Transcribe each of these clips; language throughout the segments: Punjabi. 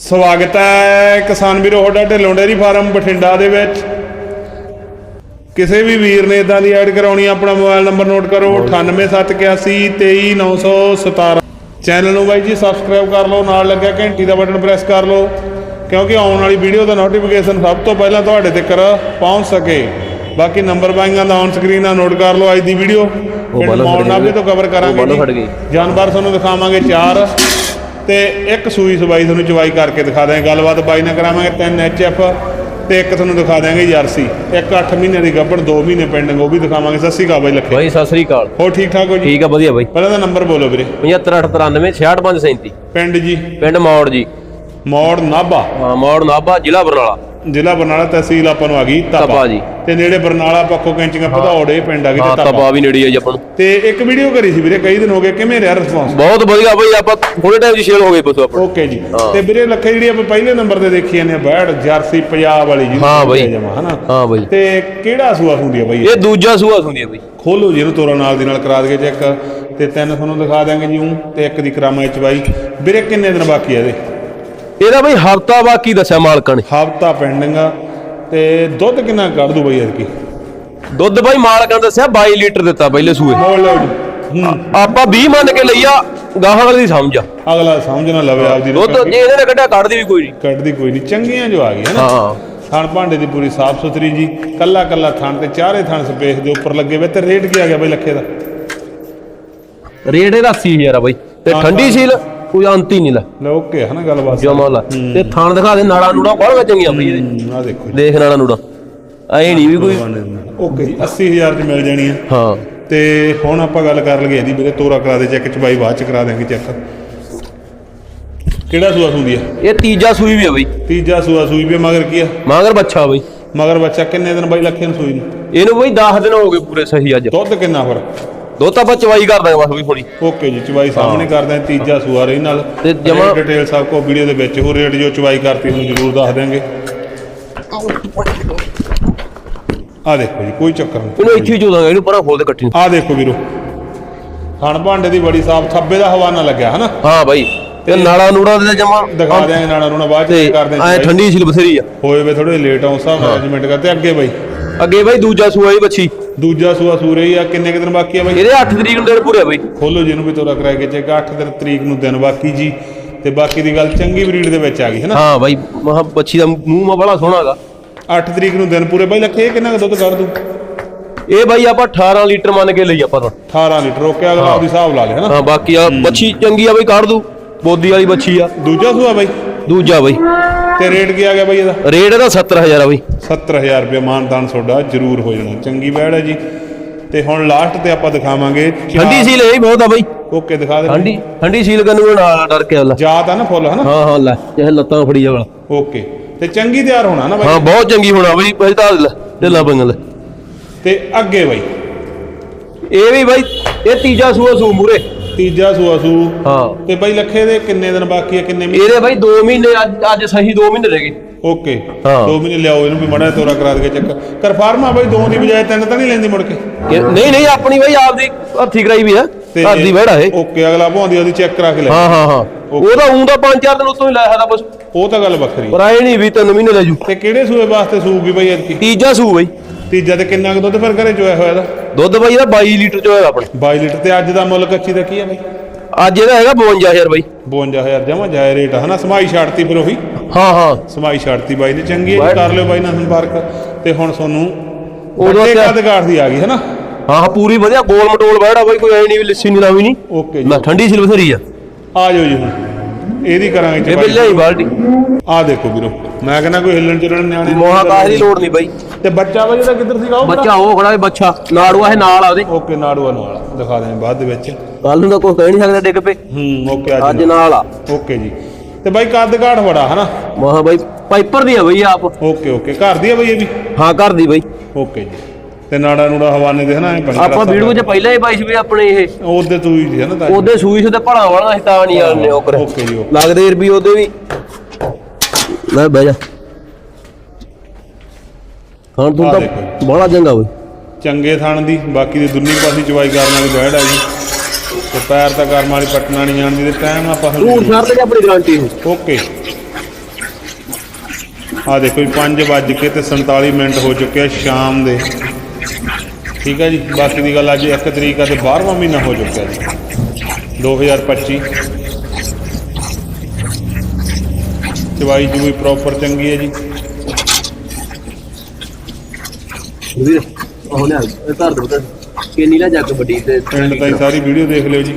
ਸਵਾਗਤ ਹੈ ਕਿਸਾਨ ਵੀਰੋ ਤੁਹਾਡਾ ਢਿੱਲੋਂ ਡੇਅਰੀ ਫਾਰਮ ਬਠਿੰਡਾ ਦੇ ਵਿੱਚ। ਕਿਸੇ ਵੀ ਵੀਰ ਨੇ ਇਦਾਂ ਦੀ ਐਡ ਕਰਾਉਣੀ ਆਪਣਾ ਮੋਬਾਈਲ ਨੰਬਰ ਨੋਟ ਕਰੋ 9871823917 ਚੈਨਲ ਨੂੰ ਬਾਈ ਜੀ ਸਬਸਕ੍ਰਾਈਬ ਕਰ ਲਓ ਨਾਲ ਲੱਗਿਆ ਘੰਟੀ ਦਾ ਬਟਨ ਪ੍ਰੈਸ ਕਰ ਲਓ ਕਿਉਂਕਿ ਆਉਣ ਵਾਲੀ ਵੀਡੀਓ ਦਾ ਨੋਟੀਫਿਕੇਸ਼ਨ ਸਭ ਤੋਂ ਪਹਿਲਾਂ ਤੁਹਾਡੇ ਤੱਕ ਪਹੁੰਚ ਸਕੇ। ਬਾਕੀ ਨੰਬਰ ਬਾਈਆਂ ਦਾ ਔਨ ਸਕਰੀਨ ਆ ਨੋਟ ਕਰ ਲਓ ਅੱਜ ਦੀ ਵੀਡੀਓ। ਮੌੜ ਨਾਭੇ ਤੋਂ ਕਵਰ ਉਹ ਕਰਾਂਗੇ। ਜਾਨਵਰ ਤੁਹਾਨੂੰ ਦਿਖਾਵਾਂਗੇ ਚਾਰ। ਤੇ ਇੱਕ ਸੂਈ ਸਵਾਈ ਤੁਹਾਨੂੰ ਚਵਾਈ ਕਰਕੇ ਦਿਖਾ ਦਾਂਗੇ ਗੱਲਬਾਤ ਬਾਈ ਨਾਲ ਕਰਾਵਾਂਗੇ ਤਿੰਨ ਐਫ ਤੇ ਇੱਕ ਤੁਹਾਨੂੰ ਦਿਖਾ ਦਾਂਗੇ ਜਰਸੀ। ਇੱਕ 8 ਮਹੀਨੇ ਦੀ ਗੱਭਣ 2 ਮਹੀਨੇ ਪੈਂਡਿੰਗ ਉਹ ਵੀ ਦਿਖਾਵਾਂਗੇ। ਸਤਿ ਸ਼੍ਰੀ ਅਕਾਲ ਬਾਈ ਲੱਖੇ। ਬਾਈ ਸਤਿ ਸ੍ਰੀ ਅਕਾਲ। ਹੋਰ ਠੀਕ ਠਾਕ ਹੋ ਜੀ? ਠੀਕ ਆ ਵਧੀਆ ਬਾਈ। ਪਹਿਲਾਂ ਤਾਂ ਨੰਬਰ ਬੋਲੋ ਵੀਰੇ। 7593 6537 ਪਿੰਡ ਜੀ। ਪਿੰਡ ਮੌੜ ਜੀ। ਮੌੜ ਨਾਭਾ। ਹਾਂ ਮੌੜ ਨਾਭਾ ਜ਼ਿਲ੍ਹਾ ਬਰਨਾਲਾ। ਜ਼ਿਲ੍ਹਾ ਬਰਨਾਲਾ ਤਹਿਸੀਲ ਆਪਾਂ ਨੂੰ ਆ ਗਈ ਤਪਾ। ਜੀ। ਤੇ ਨੇੜੇ ਬਰਨਾਲਾ ਪੱਖੋ ਕੈਂਚੀਆਂ ਭਦੌੜੇ ਪਿੰਡ ਆ ਗਈ ਹਾਂ ਤੇ ਤਪਾ। ਤਪਾ ਵੀ ਨੇੜੇ ਆ ਜੀ ਆਪਾਂ ਨੂੰ। ਤੇ ਇੱਕ ਵੀਡੀਓ ਕਰੀ ਸੀ ਵੀਰੇ ਕਈ ਦਿਨ ਹੋ ਗਏ ਕਿਵੇਂ ਰਿਹਾ ਰਿਸਪੌਂਸ ਬਹੁਤ ਵਧੀਆ ਬਾਈ ਆਪਾਂ ਥੋੜੇ ਟਾਈਮ 'ਚ ਸ਼ੇਅਰ ਹੋ ਗਏ ਪਸ਼ੂ ਆਪਾਂ। ਓਕੇ ਜੀ। ਹਾਂ। ਤੇ ਵੀਰੇ ਲੱਖੇ ਜਿਹੜੀ ਆਪਾਂ ਪਹਿਲੇ ਨੰਬਰ ਤੇ ਦੇਖੀ ਜਾਂਦੇ ਆ ਬੈੜ ਜਰਸੀ ਪੰਜਾਬ ਵਾਲੀ ਜੀ ਹਾਂ ਬਾਈ। ਹਨਾ? ਹਾਂ ਬਾਈ। ਤੇ ਕਿਹੜਾ ਸੂਆ ਹੁੰਦੀ ਆ ਬਾਈ? ਇਹ ਦੂਜਾ ਸੂਆ ਹੁੰਦੀ ਆ ਬਾਈ। ਖੋਲੋ ਜੀ ਇਹਨੂੰ ਤੋਰਾ ਨਾਲ ਦੀ ਨਾਲ ਕਰਾ ਦਈਏ ਚੈੱਕ ਤੇ ਤਿੰਨ ਤੁਹਾਨੂੰ ਦਿਖਾ ਦਿਆਂਗੇ ਜੀ ਊਂ ਤੇ ਇੱਕ ਦੀ ਕਰਾਮਾ ਚ ਬਾਈ। ਵੀਰੇ ਕਿੰਨੇ ਦਿਨ ਬਾਕੀ ਆ ਇਹਦੇ? ਇਹਦਾ ਬਾਈ ਹਫਤਾ ਬਾਕੀ ਦੱਸਿਆ ਮਾਲਕਾਂ ਨੇ? ਹਫਤਾ ਪੈਂਡਿੰਗ ਆ ਤੇ ਦੁੱਧ ਕਿੰਨਾ ਕੱਢ ਦੂ ਬਾਈ ਐਤਕੀ? ਦੁੱਧ ਬਾਈ ਮਾਲਕਾਂ ਨੇ ਦੱਸਿਆ 22 ਲੀਟਰ ਦਿੱਤਾ ਪਹਿਲੇ ਸੂਏ। ਆਪਾਂ 20 ਮੰਨ ਕੇ ਲਈਆ ਗਾਹਾਂ ਵਾਲੇ ਦੀ ਸਮਝ ਆ। ਅਗਲਾ ਸਮਝ ਨਾ ਲਵੇ ਆਪਦੀ ਦੁੱਧ। ਜੇ ਇਹਨੇ ਨੇ ਕੱਢਿਆ ਕੱਢਦੀ ਵੀ ਕੋਈ ਨਹੀਂ ਕੱਢਦੀ ਕੋਈ ਨਹੀਂ ਚੰਗੀਆਂ ਜੋ ਆ ਗਈਆਂ ਨਾ। ਹਾਂ। ਥਣ ਭਾਂਡੇ ਦੀ ਪੂਰੀ ਸਾਫ਼ ਸੁਥਰੀ ਜੀ ਕੱਲਾ ਕੱਲਾ ਥਣ ਤੇ ਚਾਰੇ ਥਣ ਸਪੇਸ ਦੇ ਉੱਪਰ ਲੱਗੇ ਵੇ ਤੇ ਰੇਟ ਕੀ ਆ ਗਿਆ ਬਾਈ ਲੱਖੇ ਦਾ? ਰੇਟ ਇਹਦਾ 80000 ਆ ਬਾਈ। ਤੇ ਠੰਡੀ। ਸੀਲ ਕੋਈ ਅੰਤ ਹੀ ਨਹੀਂ ਲੈ। ਲੈ ਓਕੇ ਹੈ ਨਾ ਗੱਲਬਾਤ। ਜਮਾ ਲਾ। ਤੇ ਥਾਣ ਦਿਖਾ ਦੇ ਨਾੜਾ ਨੂੜਾ ਬਾਹਲਾ ਚੰਗੀਆਂ ਬਈ ਇਹਦੇ। ਆ ਦੇਖੋ ਜੀ। ਦੇਖ ਨਾੜਾ ਨੂੜਾ। ਐ ਨਹੀਂ ਵੀ ਕੋਈ ਓਕੇ ਜੀ 80000 ਚ ਮਿਲ ਜਾਣੀ ਆ ਹਾਂ। ਤੇ ਹੁਣ ਆਪਾਂ ਗੱਲ ਕਰ ਲਈਏ ਇਹਦੀ ਵੀਰੇ ਤੋਰਾ ਕਰਾ ਦੇ ਚੈੱਕ ਚ ਬਾਈ ਬਾਅਦ ਚ ਕਰਾ ਦੇਾਂਗੇ ਚੈੱਕ। ਕਿਹੜਾ ਸੂਆ ਸੁੰਦੀ ਆ? ਇਹ ਤੀਜਾ ਸੂਈ ਵੀ ਆ ਬਈ। ਤੀਜਾ ਸੂਆ ਸੂਈ ਵੀ ਮਗਰ ਕੀ ਆ? ਮਗਰ ਬੱਚਾ ਬਈ। ਮਗਰ ਬੱਚਾ ਕਿੰਨੇ ਦਿਨ ਬਾਈ ਲੱਖੇ ਨੂੰ ਸੂਈ ਨੂੰ? ਇਹਨੂੰ ਬਈ 10 ਦਿਨ ਹੋ ਗਏ ਪੂਰੇ ਸਹੀ ਅੱਜ। ਦੁੱਧ ਕਿੰਨਾ ਫਿਰ? ਦੋ ਤਾਂ ਆਪਾਂ ਚਵਾਈ ਕਰ ਦਾਂਗੇ ਬਸ ਬਈ ਹੁਣੀ ਓਕੇ ਜੀ ਚਵਾਈ ਸਾਹਮਣੇ ਕਰਦੇ ਆ ਤੀਜਾ ਸੂਆ ਰਹੀ ਨਾਲ। ਤੇ ਜਮਾਂ- ਡਿਟੇਲ ਸਭ ਕੋ ਵੀਡੀਓ ਦੇ ਵਿੱਚ ਹੋ ਰੇਟ ਜੋ ਚਵਾਈ ਕਰਤੀ ਨੂੰ ਜ਼ਰੂਰ ਦੱਸ ਦਿਆਂਗੇ। ਆ ਦੇਖੋ ਜੀ ਕੋਈ ਚੱਕਰ ਨਹੀਂ। ਇਹਨੂੰ ਇੱਥੇ ਹੀ ਚੋਦਾਂਗੇ ਇਹਨੂੰ ਪਰਾਂ ਖੋਲ ਦੇ ਇਕੱਠੀ। ਨੂੰ। ਆ ਦੇਖੋ ਵੀਰੋ ਹਣ ਭਾਂਡੇ ਦੀ ਬੜੀ ਸਾਫ਼ ਥੱਬੇ ਦਾ ਹਵਾਨਾ ਲੱਗਿਆ ਹਨਾ? ਹਾਂ ਬਾਈ ਇਹ ਨਾੜਾ ਨੂੜਾ ਦੇ ਜਮਾ ਦਿਖਾ ਦਿਆਂਗੇ ਨਾਣਾ ਨੂਣਾ ਬਾਅਦ ਤੇ ਚ ਕਰਦੇ ਐ ਆਂ ਠੰਡੀ ਸੀਲ ਬਸਰੀ ਆ। ਹੋਏ ਵੇ ਥੋੜੇ ਲੇਟ ਆਉਂ ਸਾਹਿਬ ਮੈਨੇਜਮੈਂਟ ਕਰਤੇ ਅੱਗੇ ਬਾਈ। ਅੱਗੇ ਬਾਈ ਦੂਜਾ ਸੂਆ ਹੀ ਬੱਚੀ। ਦੂਜਾ ਸੂਆ ਸੂਰੇ ਹੀ ਆ ਕਿੰਨੇ ਕੁ ਦਿਨ ਬਾਕੀ ਆ ਬਾਈ? ਇਹਦੇ 8 ਤਰੀਕ ਨੂੰ ਦਿਨ ਪੂਰੇ ਆ ਬਾਈ। ਖੋਲੋ ਜੀ ਇਹਨੂੰ ਵੀ ਤੋਰਾ ਕਰਾ ਕੇ ਚੈੱਕ 8 ਦਿਨ ਤਰੀਕ ਨੂੰ ਦਿਨ ਬਾਕੀ ਜੀ। ਤੇ ਬਾਕੀ ਦੀ ਗੱਲ ਚੰਗੀ ਬਰੀਡ ਦੇ ਵਿੱਚ ਆ ਗਈ ਹੈ ਨਾ? ਹਾਂ ਬਾਈ ਮਹਾ ਬੱਚੀ ਦਾ ਮੂੰਹ ਮਾ ਬੜਾ ਸੋਹਣਾ ਹੈਗਾ। 8 ਤਰੀਕ ਨੂੰ ਦਿਨ ਪੂਰੇ ਬਾਈ ਲੱਖੇ ਇਹ ਕਿੰਨਾ ਕੁ ਦੁੱਧ ਕੱਢ ਦੂ? ਇਹ ਬਾਈ ਆਪਾਂ 18 ਲੀਟਰ ਮੰਨ ਕੇ ਲਈ ਆਪਾਂ ਤਾਂ। 18 ਲੀਟਰ ਰੋਕਿਆ ਅਗਲਾ ਉਹਦੀ ਹਿਸਾਬ ਲਾ ਲਿਆ ਹੈ ਨਾ? ਹਾਂ ਬਾਕੀ ਆ ਬੱਚੀ ਚੰਗੀ ਆ ਬਾਈ ਕੱਢ ਦੂ। ਬੋਦੀ ਵਾਲੀ ਬੱਚੀ ਆ। ਦੂਜਾ ਸੂਆ ਬਾਈ? ਦੂਜਾ ਬਾਈ। ਤੇ ਰੇਟ ਕੀ ਆ ਗਿਆ ਬਾਈ ਇਹਦਾ? ਰੇਟ ਇਹਦਾ 70000 ਆ ਬਾਈ। 70000 ਰੁਪਏ ਮਾਨਦਾਨ ਤੁਹਾਡਾ ਜ਼ਰੂਰ ਹੋ ਜਾਣਾ। ਚੰਗੀ ਬੈੜ ਹੈ ਜੀ। ਤੇ ਹੁਣ ਲਾਸਟ ਤੇ ਆਪਾਂ ਦਿਖਾਵਾਂਗੇ ਠੰਡੀ ਸੀਲ ਇਹ ਬਹੁਤ ਆ ਬਾਈ। ਓਕੇ ਦਿਖਾ ਦੇ ਠੰਡੀ ਠੰਡੀ ਸੀਲ ਕਰਨ ਨਾਲ ਡਰ ਕੇ ਆਲਾ ਜਾਤ ਆ ਨਾ ਫੁੱਲ ਹਨਾ? ਹਾਂ ਹਾਂ ਲੈ ਇਹ ਲੱਤਾਂ ਫੜੀ ਜਾ ਵਾਲਾ ਓਕੇ। ਤੇ ਚੰਗੀ ਤਿਆਰ ਹੋਣਾ ਨਾ ਬਾਈ? ਹਾਂ ਬਹੁਤ ਚੰਗੀ ਹੋਣਾ ਬਾਈ। ਪਹਿਲ ਤਾਂ ਢਿੱਲਾ ਬੰਗਲ। ਤੇ ਅੱਗੇ ਬਾਈ। ਇਹ ਵੀ ਬਾਈ ਇਹ ਤੀਜਾ ਸੂਆ ਸੂ ਮੂਰੇ। ਤੀਜਾ ਸੂਆ ਸੂ। ਹਾਂ। ਤੇ ਬਾਈ ਲੱਖੇ ਦੇ ਕਿੰਨੇ ਦਿਨ ਬਾਕੀ ਆ ਕਿੰਨੇ ਮਹੀਨੇ? ਇਹਦੇ ਬਾਈ 2 ਮਹੀਨੇ ਅੱਜ ਅੱਜ ਸਹੀ 2 ਮਹੀਨੇ ਰਹਿ ਗਏ। ਓਕੇ। ਹਾਂ। ਦੋ ਮਹੀਨੇ ਲਿਆਓ ਇਹਨੂੰ ਵੀ ਮੜਾ ਤੋਰਾ ਕਰਾ ਦੇ ਚੱਕ। ਕਰ ਫਾਰਮਾ ਬਾਈ ਦੋ ਦੀ ਬਜਾਏ ਤਿੰਨ ਤਾਂ ਨਹੀਂ ਲੈਂਦੀ ਮੁੜ ਕੇ? ਕਿ- ਨਹੀਂ ਨਹੀਂ ਆਪਣੀ ਬਾਈ ਆਪਦੀ ਹੱਥੀ ਕਰਾਈ ਵੀ ਆ। ਘਰ ਦੀ ਬੈੜਾ ਇਹ। ਓਕੇ ਅਗਲਾ ਭਾਉਂਦੀ ਉਹਦੀ ਚੈੱਕ ਕਰਾ ਕੇ ਲੈ। ਹਾਂ ਹਾਂ ਹਾਂ। ਉਹਦਾ ਉਂ ਦਾ 5-4 ਦਿਨ ਉਤੋਂ ਹੀ ਲਾਇਆ ਸਕਦਾ ਬਸ ਉਹ ਤਾਂ ਗੱਲ ਵੱਖਰੀ। ਪਰ ਆਏ ਨਹੀਂ ਵੀ 3 ਮਹੀਨੇ ਲੈ ਜੂ। ਤੇ ਕਿਹੜੇ ਸੂਏ ਵਾਸਤੇ ਸੂਗੀ ਬਾਈ ਐਤਕੀ? ਤੀਜਾ ਸੂ ਬਾਈ। ਤੀਜਾ ਤੇ ਕਿੰਨਾ ਕੁ ਦੁੱਧ ਫਿਰ ਘਰੇ ਚੋਇਆ ਹੋਇਆ ਦਾ ਦੁੱਧ ਬਾਈ ਇਹਦਾ 22 ਲੀਟਰ ਚ ਹੋਇਆ ਆਪਣੇ। 22 ਲੀਟਰ ਤੇ ਅੱਜ ਦਾ ਮੁੱਲ ਕੱਚੀ ਦਾ ਕੀ ਆ ਬਾਈ? ਅੱਜ ਇਹਦਾ ਹੈਗਾ 52000 ਬਾਈ। 52000 ਜਮਾ ਜਾਇ ਰੇਟ ਹਨਾ? ਸਮਾਈ ਛੱਡਤੀ ਫਿਰ ਉਹੀ। ਹਾਂ ਹਾਂ। ਸਮਾਈ ਛੱਡਤੀ ਬਾਈ ਨੇ ਚੰਗੀ ਹੈ ਕਰ ਲਿਓ ਬਾਈ ਨਾਲ ਸੰਪਰਕ। ਤੇ ਹੁਣ ਤੁਹਾਨੂੰ ਉਦੋਂ ਤੇ- ਕੱਦ ਕਾਠ ਦੀ ਆ ਗਈ ਹਨਾ? ਹਾਂ ਹਾਂ ਪੂਰੀ ਵਧੀਆ ਗੋਲ ਮਟੋਲ ਬੈੜਾ ਬਾਈ ਕੋਈ ਐ ਨਹੀਂ ਵੀ ਲੱਸੀ ਨਹੀਂ ਲਾਵੀ ਨਹੀਂ। ਓਕੇ ਜੀ। ਮੈਂ ਠੰਡੀ ਸਿਲ ਬਥੇਰੀ ਆ। ਆ ਜਾਓ ਜੀ ਹੁਣ। ਇਹਦੀ ਕਰਾਂਗੇ ਇਹ। ਬਿੱਲੇ ਹੀ ਬਾਲਟੀ। ਆ ਦੇਖੋ ਵੀਰੋ ਮੈਂ ਕਹਿੰਦਾ ਕੋਈ ਹਿੱਲਣ ਚੁਲਣ ਨਿਆਣੇ ਨੂੰ ਮੋਹਾ ਕਾਹ ਦੀ ਲੋੜ ਨਹੀਂ ਬਾਈ। ਤੇ ਬੱਚਾ ਬਾਈ ਇਹਦਾ ਕਿੱਧਰ ਸੀਗਾ ਉਹ ਬੱਚਾ ਉਹ ਖੜਾ ਹੈ ਬੱਚਾ। ਨਾੜੂਆ ਇਹ ਨਾਲ ਆ ਉਹਦੇ। ਓਕੇ ਨਾੜੂਆ ਨਾਲ। ਦਿਖਾ ਦੇ ਬਾਅਦ ਦੇ ਵਿੱਚ। ਕੱਲ ਨੂੰ ਤਾਂ ਕੋਈ ਕਹਿ ਨਹੀਂ ਸਕਦਾ ਡਿੱਗ ਪਏ। ਹੂੰ ਓਕੇ ਅੱਜ ਅੱਜ ਨਾਲ ਆ। ਓਕੇ ਜੀ। ਤੇ ਬਾਈ ਕੱਦ ਕਾਠ ਬੜਾ ਹਨਾ? ਮੋਹਾ ਬਾਈ ਪਾਈਪਰ ਦੀ ਆ ਬਈ ਆਪ। Okay okay. ਘਰ ਦੀ ਆ ਬਈ ਇਹ ਵੀ? ਹਾਂ ਘਰ ਦੀ ਬਾਈ। ਓਕੇ ਜੀ। ਤੇ ਨਾੜਾ ਨੂੜਾ ਹਵਾਨੇ ਦੇ ਹਨਾ ਐਂ ਬਣ ਆਪਾਂ ਵੀਡੀਓ 'ਚ ਪਹਿਲਾਂ ਹੀ ਪਾਈ ਸੀ ਵੀ ਆਪਣੇ ਇਹ। ਉਹਦੇ ਤੂੰ ਹੀ ਸੀ ਹਨਾ ਤਾਂ। ਉਹਦੇ ਸੂਈ ਸੀ ਤੇ ਭਲਾ ਵਾਲਾ ਅਸੀਂ ਤਾਂ ਨਹੀਂ ਆਉਂਦੇ ਉਹ ਕਰੇ ਓਕੇ ਜੀ ਓਕੇ। ਲੱਗਦੇ ਰੁਪਏ ਉਹਦੇ ਵੀ। ਲੈ ਬਹਿ ਜਾ। ਹਾਂ ਤੂੰ ਆਹ ਤਾਂ ਦੇਖੋ ਬੜਾ ਚੰਗਾ ਬਈ ਚੰਗੇ ਥਣ ਦੀ ਬਾਕੀ ਦੀ ਦੁੰਨੀ ਪਾਸੀ ਚਵਾਈ ਕਰਨ ਵਾਲੀ ਬੈੜ ਆ ਜੀ। ਤੇ ਪੈਰ ਤਾਂ ਕਰਮ ਵਾਲੀ ਪਟਣਾ ਨਹੀਂ ਜਾਣਦੀ ਤੇ ਟਾਈਮ ਆਪਾਂ ਝੂਠ ਛੱਡ ਦੇ ਆਪਣੀ ਗਾਰੰਟੀ ਨੂੰ। ਓਕੇ। ਆ ਦੇਖੋ ਜੀ 5 ਵੱਜ ਕੇ ਤੇ 47 ਮਿੰਟ ਹੋ ਚੁੱਕੇ ਆ ਸ਼ਾਮ ਦੇ। ਠੀਕ ਹੈ ਜੀ ਬਾਕੀ ਦੀ ਗੱਲ ਅੱਜ 1 ਤਰੀਕ ਆ ਤੇ 12ਵਾਂ ਮਹੀਨਾ ਹੋ ਚੁੱਕਿਆ ਜੀ। 2025 ਚਵਾਈ ਜੂਈ ਪ੍ਰੋਪਰ ਚੰਗੀ ਹੈ ਜੀ। ਵੀਰ ਉਹ ਲਿਆ ਇਹ ਧਰ ਦੋ ਤਾਂ ਕਿੰਨੀ ਲਾ ਜੱਗ ਵੱਡੀ ਤੇ ਪਿੰਡ ਤਾਈਂ ਸਾਰੀ ਵੀਡੀਓ ਦੇਖ ਲਿਓ ਜੀ।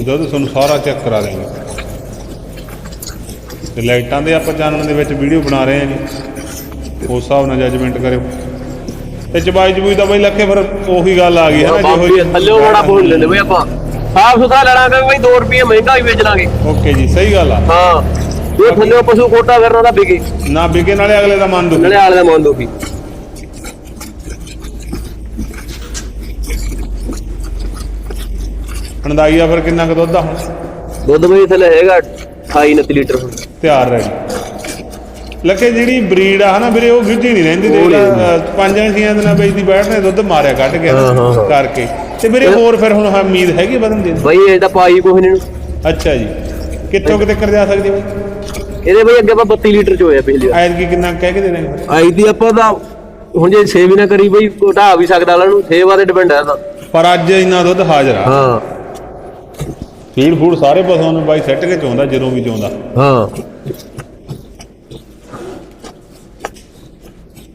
ਦੁੱਧ ਤੁਹਾਨੂੰ ਸਾਰਾ ਚੈੱਕ ਕਰਾ ਦੇਵਾਂਗੇ ਤੇ ਲਾਈਟਾਂ ਦੇ ਆਪਾਂ ਚਾਨਣ ਦੇ ਵਿੱਚ ਵੀਡੀਓ ਬਣਾ ਰਹੇ ਹਾਂ ਜੀ। ਉਸ ਹਿਸਾਬ ਨਾਲ ਜੱਜਮੈਂਟ ਕਰਿਓ। ਤੇ ਚਬਾਈ ਚਬੂਈ ਦਾ ਬਈ ਲੱਖੇ ਫਿਰ ਉਹੀ ਗੱਲ ਆ ਗਈ ਹੈ ਨਾ ਜਿਹੋ ਥੱਲੇ ਬੜਾ ਬੋਲ ਲੈਂਦੇ ਬਈ ਆਪਾਂ। ਸਾਫ਼ ਸੁਥਰਾ ਲੈਣਾਗੇ ਬਈ 2 ਰੁਪਏ ਮਹਿੰਗਾ ਹੀ ਵੇਚ ਲਾਂਗੇ। ਓਕੇ ਜੀ ਸਹੀ ਗੱਲ ਆ। ਹਾਂ। ਇਹ ਥੱਲੇ ਪਸ਼ੂ ਕੋਟਾ ਕਰਨਾ ਦਾ ਵਿਕੇ। ਨਾ ਵਿਕੇ ਨਾਲੇ ਅਗਲੇ ਦਾ ਮਨ ਦੁਖੀ। ਨਾਲੇ ਆਲੇ ਦਾ ਮਨ ਦੁਖੀ। ਅੰਦਾਜ਼ਾ ਫਿਰ ਕਿੰਨਾ ਕੁ ਦੁੱਧ ਆ? ਹੁਣ ਦੁੱਧ ਬਈ ਥੱਲੇ ਹੈਗਾ 28 29 ਲੀਟਰ। ਹੁਣ ਤਿਆਰ ਰਹਿ ਲੱਕੇ ਜਿਹੜੀ ਬਰੀਡ ਆ ਹਨਾ ਵੀਰੇ ਉਹ ਗਿੱਜੀ ਨਹੀਂ ਰਹਿੰਦੀ ਅਹ, ਪੰਜਾਂ ਛੀਆਂ ਦਿਨਾਂ ਵੇਚਦੀ ਬੈਠਨੇ ਦੁੱਧ ਮਾਰਿਆ ਕੱਢ ਹਾਂ। ਕਰਕੇ। ਤੇ ਵੀਰੇ ਹੋਰ ਫਿਰ ਹੁਣ ਉਮੀਦ ਹੈਗੀ ਵਧਣ ਦੀ? ਬਈ ਇਹ ਤਾਂ ਪਾਈ ਕੋਈ ਨਹੀਂ। ਅੱਛਾ ਜੀ। ਕਿੱਥੋਂ ਕਿਤੇ ਕਰ ਜਾ ਸਕਦੀ ਬਈ? ਇਹਦੇ ਬਈ ਅੱਗੇ ਆਪਾਂ 32 ਲੀਟਰ ਚ ਹੋਇਆ ਪਿਛਲੀ ਐਤ ਕੀ ਕਿੰਨਾ ਕਹਿ ਕੇ ਦੇ ਰਹੇ ਆਈ ਦੀ ਆਪਾਂ ਦਾ ਹੁਣ ਜੇ ਸੇਵ ਹੀ ਨਾ ਕਰੀ ਬਈ ਘਟਾ ਵੀ ਸਕਦਾ ਵਾਲਾ ਨੂੰ ਸੇਵਾ ਤੇ ਡਿਪੈਂਡ ਹੈ ਤਾਂ ਪਰ ਅੱਜ ਇੰਨਾ ਦੁੱਧ ਹਾਜ਼ਰ ਆ। ਹਾਂ। ਫੀਡ ਫੂਡ ਸਾਰੇ ਪਸ਼ੂਆਂ ਨੂੰ ਬਾਈ ਸੈੱਟ ਕੇ ਚੋਂਦਾ ਜਦੋਂ ਵੀ ਚੋਂਦਾ। ਹਾਂ।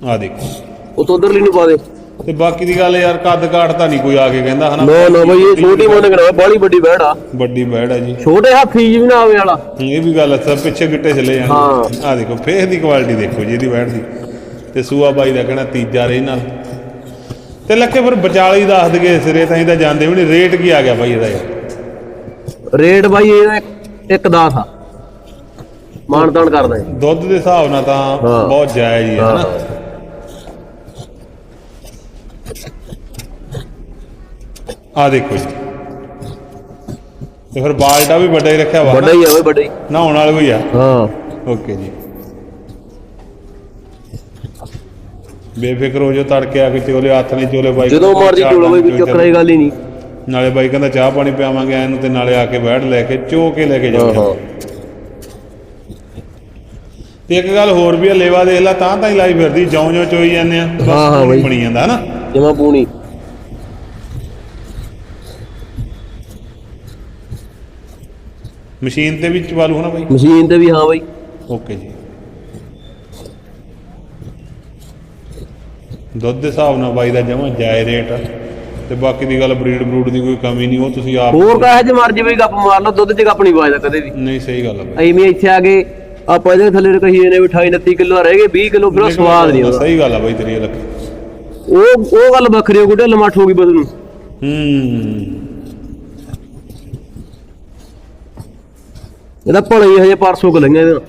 ਆ ਦੇਖੋ। ਉਹ ਤੋਂ ਉਧਰਲੀ ਨੂੰ ਪਾ ਦੇ। ਤੇ ਬਾਕੀ ਦੀ ਗੱਲ ਯਾਰ ਕੱਦ ਕਾਠ ਤਾਂ ਨਹੀਂ ਕੋਈ ਆ ਕੇ ਕਹਿੰਦਾ ਹਨਾ? ਨਾ ਨਾ ਬਈ ਇਹ ਛੋਟੀ ਮੋਨੇ ਕਰਾ ਬਾਲੀ ਵੱਡੀ ਬੈੜ ਆ। ਵੱਡੀ ਬੈੜ ਆ ਜੀ। ਛੋਟੇ ਹੱਥੀ ਜੀ ਵੀ ਨਾ ਆਵੇ ਵਾਲਾ। ਇਹ ਵੀ ਗੱਲ ਹੈ ਸਭ ਪਿੱਛੇ ਗਿੱਟੇ ਚਲੇ ਹਾਂ। ਜਾਂਦੇ ਆ ਦੇਖੋ ਫੇਸ ਦੀ ਕੁਆਲਿਟੀ ਦੇਖੋ ਜੀ ਇਹਦੀ ਬੈਠ ਦੀ। ਤੇ ਸੂਆ ਬਾਈ ਦਾ ਕਹਿਣਾ ਤੀਜਾ ਰੇ ਨਾਲ। ਤੇ ਲੱਕੇ ਫਿਰ ਵਿਚਾਲੀ ਦੱਸ ਦਗੇ ਸਿਰੇ ਤਾਂ ਇਹਦਾ ਜਾਂਦੇ ਵੀ ਨਹੀਂ ਰੇਟ ਕੀ ਆ ਗਿਆ ਬਾਈ ਇਹਦਾ ਯਾਰ? ਰੇਟ ਬਾਈ ਇਹਦਾ ਇੱਕ- ਇੱਕ 10 ਆ। ਮਾਨ ਤਾਨ ਕਰਦਾ ਹੈ ਦੁੱਧ ਦੇ ਹਿਸਾਬ ਨਾਲ ਤਾਂ ਹਾਂ। ਬਹੁਤ ਜਾਇਜ਼ ਹੀ ਹੈ। ਆ ਦੇਖੋ ਜੀ। ਤੇ ਫਿਰ ਬਾਲਟਾ ਵੀ ਵੱਡਾ ਹੀ ਰੱਖਿਆ ਵਾ ਵੱਡਾ ਹੀ ਆ ਬਈ ਵੱਡਾ ਹੀ। ਨਹਾਉਣ ਵਾਲਾ ਕੋਈ ਆ। ਹਾਂ। ਓਕੇ ਜੀ। ਬੇਫਿਕਰ ਹੋ ਜੋ ਤੜਕੇ ਆ ਕੇ ਚੋਲੇ ਹੱਥ ਨਹੀਂ ਚੋਲੇ ਬਾਈ ਜਦੋਂ ਮਰਜ਼ੀ ਚੋਲੋ ਬਈ ਕੋਈ ਚੱਕਰ ਦੀ ਗੱਲ ਹੀ ਨਹੀਂ। ਨਾਲੇ ਬਾਈ ਕਹਿੰਦਾ ਚਾਹ ਪਾਣੀ ਪਿਆਵਾਂਗੇ ਇਹਨੂੰ ਤੇ ਨਾਲੇ ਆ ਕੇ ਬੈਠ ਲੈ ਕੇ ਚੋ ਕੇ ਲੈ ਕੇ ਹਾਂ ਤੇ ਇੱਕ ਗੱਲ ਹੋਰ ਵੀ ਆ ਲੇਵਾ ਦੇਖ ਲੈ ਤਾਂ ਤਾਂ ਹੀ ਲਾਈ ਫਿਰਦੀ ਜਿਉਂ ਜਿਉਂ ਚੋਈ ਜਾਂਦੇ ਆ ਬਸ ਹਾਂ, ਹਾਂ ਪੂਣੀ ਬਾਈ। ਬਣੀ ਜਾਂਦਾ ਹਨਾ? ਜਮਾ ਪੂਣੀ। ਮਸ਼ੀਨ ਤੇ ਵੀ ਚਵਾਲੂ ਹਨਾ ਬਾਈ? ਮਸ਼ੀਨ ਤੇ ਵੀ ਹਾਂ ਬਈ। ਓਕੇ ਜੀ। ਦੁੱਧ ਦੇ ਹਿਸਾਬ ਨਾਲ ਬਾਈ ਦਾ ਜਮਾ ਜਾਇ ਰੇਟ ਆ। ਤੇ ਬਾਕੀ ਦੀ ਗੱਲ ਬਰੀਡ ਬਰੂਡ ਦੀ ਕੋਈ ਕਮੀ ਨਹੀਂ ਉਹ ਤੁਸੀਂ ਆਪ ਹੋਰ ਕਹੇ ਜੇ ਮਰਜ਼ੀ ਬਈ ਗੱਪ ਮਾਰ ਲਓ ਦੁੱਧ 'ਚ ਗੱਪ ਨਹੀਂ ਵਾਜਦਾ ਕਦੇ ਵੀ। ਨਹੀਂ ਸਹੀ ਗੱਲ ਆ ਬਾਈ। ਐਵੇਂ ਇੱਥੇ ਆ ਕੇ ਆਪਾਂ ਇਹਦੇ ਥੱਲੇ ਕਹੀਏ ਨੇ ਵੀ 28 29 ਕਿਲੋ ਰਹਿ ਗਏ 20 ਕਿਲੋ ਫਿਰ ਉਹ ਸਵਾਦ ਨਹੀਂ ਆਉਂਦਾ। ਸਹੀ ਗੱਲ ਆ ਬਾਈ ਤੇਰੀ ਲੱਗ ਉਹ ਉਹ ਗੱਲ ਵੱਖਰੀ ਹੋ ਗੁੱਡੇ ਲਮੱਠ ਹੋ ਗਈ ਬਸ ਨੂੰ। ਹੂੰ। ਇਹਦਾ ਭਲੇ ਹੀ ਹਜੇ ਪਰਸੋਂ ਕੁ ਲੰਘਿਆ ਇਹਦੇ।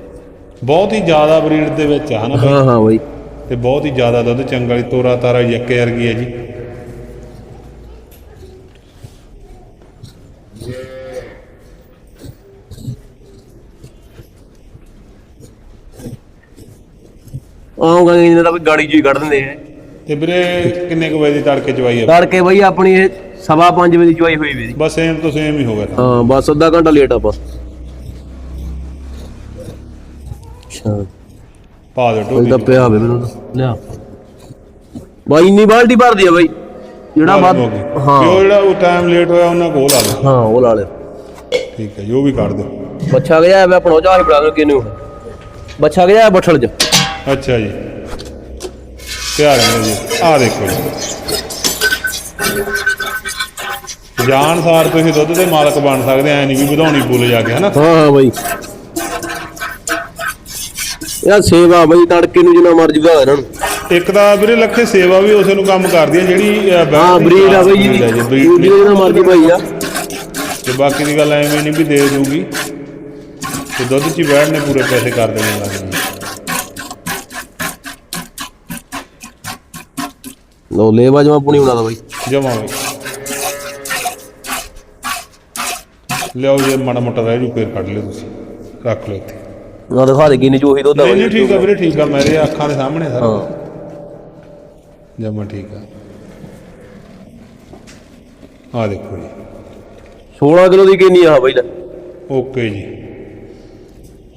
ਬਹੁਤ ਹੀ ਜ਼ਿਆਦਾ ਬਰੀਡ ਦੇ ਵਿੱਚ ਆ ਹਨਾ ਬਾਈ? ਹਾਂ ਹਾਂ ਬਈ। ਤੇ ਬਹੁਤ ਹੀ ਜ਼ਿਆਦਾ ਦੁੱਧ ਚੰਗਾ ਵਾਲੀ ਤੋਰਾ ਤਾਰਾ ਯੱਕੇ ਵਰਗੀ ਹੈ ਜੀ। ਆਉਂਗਾ ਇਹਨਾਂ ਦਾ ਵੀ ਗਾੜੀ ਜੀ ਕੱਢ ਦਿੰਦੇ ਆ। ਤੇ ਵੀਰੇ ਕਿੰਨੇ ਕੁ ਵਜੇ ਦੀ ਤੜਕੇ ਚਵਾਈ ਆ? ਤੜਕੇ ਬਈ ਆਪਣੀ ਇਹ ਸਵਾ ਪੰਜ ਵਜੇ ਦੀ ਚੁਆਈ ਹੋਈ ਵੀ ਬਸ ਸੇਮ ਤੋਂ ਸੇਮ ਹੀ ਹੋ ਗਿਆ ਹਾਂ ਬਸ ਅੱਧਾ ਘੰਟਾ ਲੇਟ ਆਪਾਂ। ਅੱਛਾ। ਪਾ ਦੇ ਉਹ ਟੋਲੀ ਤਾਂ ਪਿਆ ਹੋਵੇ ਮੈਨੂੰ ਤਾਂ। ਲਿਆ। ਬਾਈ ਇੰਨੀ ਬਾਲਟੀ ਭਰਦੀ ਆ ਬਾਈ। ਜਿਹੜਾ ਵੱਧ ਹਾਂ ਜੋ ਜਿਹੜਾ ਉਹ ਟਾਈਮ ਲੇਟ ਹੋਇਆ ਉਹਨਾਂ ਕੋਲ ਆ ਲਓ ਹਾਂ ਉਹ ਲਾ ਲਿਆ। ਠੀਕ ਹੈ ਜੋ ਵੀ ਕੱਢ ਦਿਓ ਬੱਚਾ ਗਿਆ ਮੈਂ ਆਪਣਾ ਚਾਹ ਹੀ ਬਣਾ ਦੋ ਕਿਨੂੰ ਬੱਚਾ ਗਿਆ ਬੱਠਲ ਚ। ਅੱਛਾ ਜੀ। ਪਿਆਰ ਹੈ ਜੀ। ਆ ਦੇਖੋ ਜੀ। ਜਾਣਸਾਰ ਤੁਸੀਂ ਦੁੱਧ ਦੇ ਮਾਲਕ ਬਣ ਸਕਦੇ ਐ ਨਹੀਂ ਵੀ ਵਧਾਉਣੀ ਭੁੱਲ ਜਾ ਕੇ ਹਨਾ? ਹਾਂ ਹਾਂ ਬਾਈ। ਯਾਰ ਸੇਵਾ ਬਾਈ ਤੜਕੇ ਨੂੰ ਜਿੰਨਾ ਮਰਜ਼ੀ ਵਧਾ ਇਹਨਾਂ ਨੂੰ ਇੱਕ ਤਾਂ ਵੀਰੇ ਲੱਖੇ ਸੇਵਾ ਵੀ ਉਸੇ ਨੂੰ ਕੰਮ ਕਰਦੀ ਹੈ ਜਿਹੜੀ ਹਾਂ ਬਰੀਡ ਆ ਬਾਈ ਜੀ, ਜਿੰਨਾ ਮਰਜ਼ੀ ਭਾਈ ਆ। ਤੇ ਬਾਕੀ ਦੀ ਗੱਲ ਐਵੇਂ ਨਹੀਂ ਵੀ ਦੇ ਦੂਗੀ ਤੇ ਦੁੱਧ 'ਚ ਬੈਠ ਨੇ ਪੂਰੇ ਪੈਸੇ ਕਰ ਦੇਣੇ ਲੱਗਦੇ ਲੋ ਲੇਵਾ ਜਮਾ ਪੁਣੀ ਬਣਾ ਦਾ ਬਾਈ। ਜਮਾ ਬਈ। ਲਿਆਓ ਜੇ ਮਾੜਾ ਮੋਟਾ ਰਹਿ ਜੂ ਫੇਰ ਕੱਢ ਲਿਓ ਤੁਸੀਂ। ਰੱਖ ਲਿਓ ਇੱਥੇ। ਨਾ ਦਿਖਾ ਦੇ ਕਿੰਨੀ ਚੋਹੀ ਦੁੱਧ ਆ ਨਹੀਂ ਠੀਕ ਆ ਵੀਰੇ ਠੀਕ ਆ ਮੇਰੇ ਅੱਖਾਂ ਦੇ ਸਾਹਮਣੇ ਸਰ। ਹਾਂ। ਜਮਾ ਠੀਕ ਆ। ਆ ਦੇਖੋ ਜੀ। 16 ਕਿਲੋ ਦੀ ਕਿੰਨੀ ਆ ਬਾਈ ਲੈ? ਓਕੇ ਜੀ।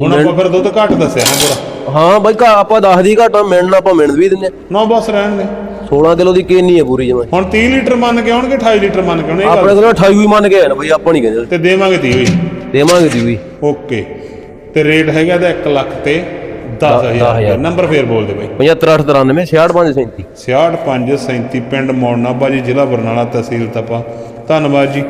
ਹੁਣ ਆਪਾਂ ਫਿਰ ਦੁੱਧ ਘੱਟ ਦੱਸਿਆ ਨਾ ਪੂਰਾ ਹਾਂ ਬਾਈ ਆਪਾਂ 10 ਦੀ ਘਾਟਾ ਮਿਲਣਾ ਆਪਾਂ ਮਿਣ ਵੀ ਦਿੰਨੇ ਨੌ ਬਸ ਰਹਿਣ ਦੇ। 16 ਕਿਲੋ ਦੀ ਕੇਨੀ ਹੈ ਪੂਰੀ ਜਮਾ। ਹੁਣ 30 ਲੀਟਰ ਮੰਨ ਕੇ ਆਉਣਗੇ 28 ਲੀਟਰ ਮੰਨ ਕੇ ਆਉਣਗੇ ਇਹ ਆਪਣੇ ਗੱਲ। ਕੋਲ 28 ਵੀ ਮੰਨ ਕੇ ਆਏ ਨਾ ਬਾਈ ਆਪਾਂ ਨਹੀਂ ਕਹਿੰਦੇ। ਤੇ ਦੇਵਾਂਗੇ 30 ਹੋਈ ਦੇਵਾਂਗੇ ਜੀ ਵੀ। ਓਕੇ। ਤੇ ਰੇਟ ਹੈਗਾ ਇਹਦਾ 1 ਲੱਖ ਤੇ 10000 ਹਜ਼ਾਰ। ਨੰਬਰ ਫੇਰ ਬੋਲ ਦੇ ਬਾਈ 7593 6537 6537 ਪਿੰਡ ਮੌੜਨਾਬਾ ਜੀ ਜ਼ਿਲ੍ਹਾ ਬਰਨਾਲਾ ਤਹਿਸੀਲ ਤਪਾ ਧੰਨਵਾਦ ਜੀ।